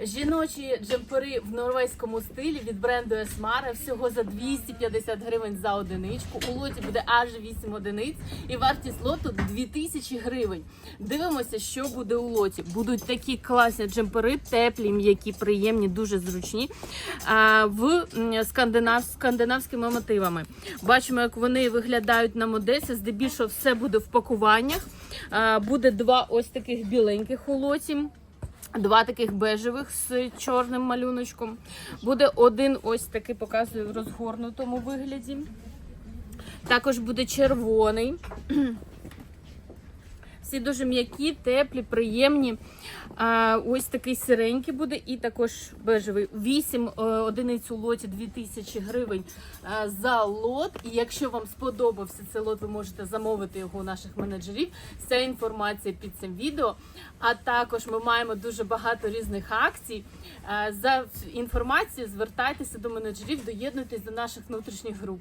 Жіночі джемпери в норвезькому стилі від бренду Esmara всього за 250 гривень за одиничку. У лоті буде аж 8 одиниць і вартість лоту 2000 гривень. Дивимося, що буде у лоті. Будуть такі класні джемпери, теплі, м'які, приємні, дуже зручні. В скандинав, скандинавськими мотивами. Бачимо, як вони виглядають на Одесі. Здебільшого все буде в пакуваннях. Буде два ось таких біленьких у лоті. Два таких бежевих з чорним малюночком. Буде один ось такий, показую в розгорнутому вигляді. Також буде червоний. Всі дуже м'які, теплі, приємні. Ось такий сиренький буде і також бежевий. 8 е, одиниць у лоті 2000 гривень е, за лот. І якщо вам сподобався цей лот, ви можете замовити його у наших менеджерів. Вся інформація під цим відео. А також ми маємо дуже багато різних акцій. Е, За інформацією звертайтеся до менеджерів, доєднуйтесь до наших внутрішніх груп.